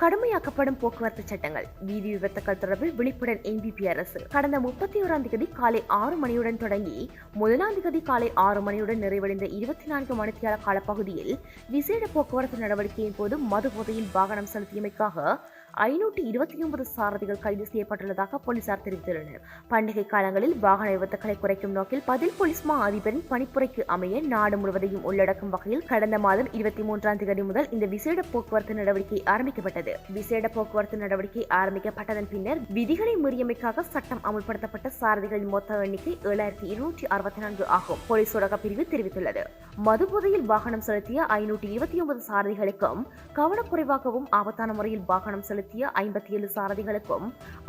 கடுமையாக்கப்படும் போக்குவரத்து சட்டங்கள். வீதி விபத்துக்கள் தொடர்பில் விழிப்புடன் என்பிபி அரசு. கடந்த முப்பத்தி ஓராம் தேதி காலை ஆறு மணியுடன் தொடங்கி முதலாம் தேதி காலை ஆறு மணியுடன் நிறைவடைந்த இருபத்தி நான்கு மணித்தியால காலப்பகுதியில் விசேட போக்குவரத்து நடவடிக்கையின் போது மது போதையில் வாகனம் செலுத்தியமைக்காக ஐநூற்றி இருபத்தி ஒன்பது சாரதிகள் கைது செய்யப்பட்டுள்ளதாக போலீசார் தெரிவித்துள்ளனர். பண்டிகை காலங்களில் வாகன விபத்துக்களை குறைக்கும் நோக்கில் பதில் போலீஸ் மா அதிபரின் பணிப்புரைக்கு அமைய நாடு முழுவதையும் உள்ளடக்கும் வகையில் கடந்த மாதம் இருபத்தி மூன்றாம் தேதி முதல் இந்த விசேட போக்குவரத்து நடவடிக்கை ஆரம்பிக்கப்பட்டது. விசேட போக்குவரத்து நடவடிக்கை ஆரம்பிக்கப்பட்டதன் பின்னர் விதிகளை மீறியமைக்காக சட்டம் அமுல்படுத்தப்பட்ட சாரதிகளின் மொத்த எண்ணிக்கை ஏழாயிரத்தி இருநூற்றி அறுபத்தி நான்கு ஆகும் போலீஸ் ஊடக பிரிவு தெரிவித்துள்ளது. மதுபோதையில் வாகனம் செலுத்திய ஐநூற்றி இருபத்தி ஒன்பது சாரதிகளுக்கும் கவனக்குறைவாகவும் ஆபத்தான முறையில் வாகனம் செலுத்த செலுத்திய ஐம்பத்தி ஏழு சாரதிகளுக்கும்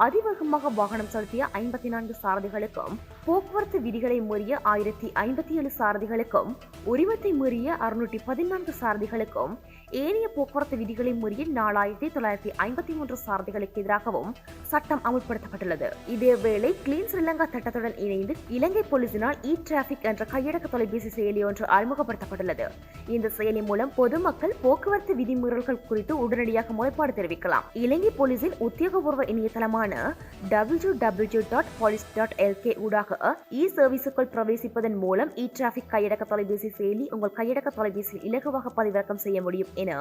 அதிவேகமாக வாகனம் செலுத்திய ஐம்பத்தி நான்கு சாரதிகளுக்கும் போக்குவரத்து விதிகளை மீறிய ஆயிரத்தி ஐம்பத்தி ஏழு சாரதிகளுக்கும் உரிமத்தை மீறிய அறுநூற்றி பதினான்கு சாரதிகளுக்கும் ஏனைய போக்குவரத்து விதிகளை மீறிய நாலாயிரத்தி தொள்ளாயிரத்தி ஐம்பத்தி மூன்று சாரதிகளுக்கு எதிராகவும் சட்டம் அமுல்படுத்தப்பட்டுள்ளது. இதேவேளை கிளீன் ஸ்ரீலங்கா திட்டத்துடன் இணைந்து இலங்கை போலீசினால் இ டிராபிக் என்ற கையடக்க தொலைபேசி செயலி ஒன்று அறிமுகப்படுத்தப்பட்டுள்ளது. இந்த செயலி மூலம் பொதுமக்கள் போக்குவரத்து விதிமீறல்கள் குறித்து உடனடியாக முறைப்பாடு தெரிவிக்கலாம். இலங்கை போலீஸின் உத்தியோகபூர்வ இணையதளமான W W dot police dot LK ஊடாக இ சர்வீஸுக்குள் பிரவேசிப்பதன் மூலம் இ டிராபிக் கையடக்க தொலைபேசி செயலி உங்கள் கையடக்க தொலைபேசியில் இலகுவாக பதிவிறக்கம் செய்ய முடியும் என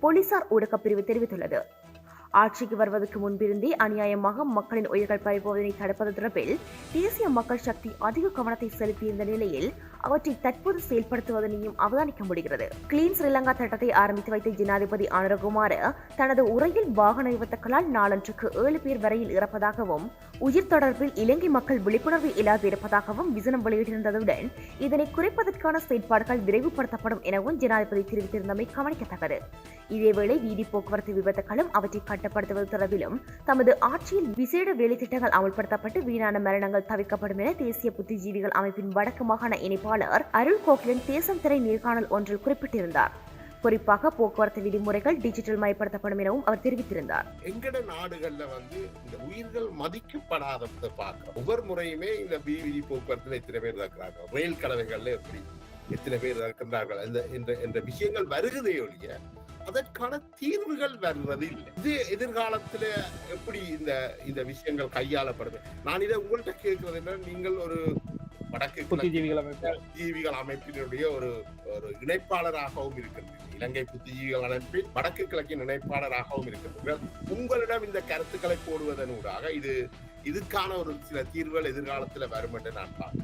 போலீசார் ஊடகப் பிரிவு தெரிவித்துள்ளது. ஆட்சிக்கு வருவதற்கு முன்பிருந்தே அநியாயமாக மக்களின் உயிர்கள் பறிபோவதனை தடுப்பது தொடர்பில் தேசிய மக்கள் சக்தி அதிக கவனத்தை செலுத்தியிருந்த நிலையில் அவற்றை தற்போது செயல்படுத்துவதனையும் அவதானிக்க முடிகிறது. கிளீன் ஸ்ரீலங்கா திட்டத்தை ஆரம்பித்து வைத்த ஜனாதிபதி அனுரகுமார் தனது உரையில் வாகன விபத்துக்களால் நாளன்றுக்கு ஏழு பேர் வரையில் இறப்பதாகவும் உயிர் தொடர்பில் இலங்கை மக்கள் விழிப்புணர்வு இல்லாது இருப்பதாகவும் விசனம் வெளியிட்டிருந்ததுடன் இதனை குறைப்பதற்கான செயற்பாடுகள் விரைவுபடுத்தப்படும் எனவும் ஜனாதிபதி தெரிவித்திருந்தமை கவனிக்கத்தக்கது. இதேவேளை வீதி போக்குவரத்து விபத்துகளும் அவற்றை கட்டுப்படுத்துவது தொடர்பிலும் தமது ஆட்சியில் விசேட வேலை திட்டங்கள் அமல்படுத்தப்பட்டு வீணான மரணங்கள் தவிர்க்கப்படும் என தேசிய புத்திஜீவிகள் அமைப்பின் வடக்கு மாகாண இணைப்பாளர் அருள் கோகிலன் தேசம் திரை நேர்காணல் ஒன்றில் குறிப்பிட்டிருந்தார். குறிப்பாக போக்குவரத்து விதிமுறைகள் டிஜிட்டல் மயப்படுத்தப்படும் எனவும் அவர் தெரிவித்திருந்தார். எங்கட நாடுகள்ல வந்து இந்த உயிர்கள் மதிக்கப்படாத பார்க்கிறோம் ஒவ்வொரு முறையுமே இந்த வீதி போக்குவரத்துல எத்தனை பேர் இருக்கிறாங்க? ரயில் கலவைகள்ல எப்படி எத்தனை பேர் இருக்கின்றார்கள்? இந்த என்ற என்ற விஷயங்கள் வருகிறதே ஒழிய அதற்கான தீர்வுகள் வர்றது இல்லை. இது எதிர்காலத்துல எப்படி இந்த இந்த விஷயங்கள் கையாளப்படுது? நான் இதை உங்கள்கிட்ட கேட்கறது என்ன நீங்கள் ஒரு வடக்கு புத்திஜீவிகள் அமைப்பு. புத்திஜீவிகள் அமைப்பினுடைய ஒரு ஒரு இணைப்பாளராகவும் இருக்கின்றீர்கள் இலங்கை புத்திஜீவிகள் அமைப்பின் வடக்கு கிழக்கின் இணைப்பாளராகவும் இருக்கின்றீர்கள் உங்களிடம் இந்த கருத்துக்களை போடுவதனூடாக இது இதுக்கான ஒரு சில தீர்வுகள் எதிர்காலத்துல வரும் என்று நான் பார்க்கிறேன்.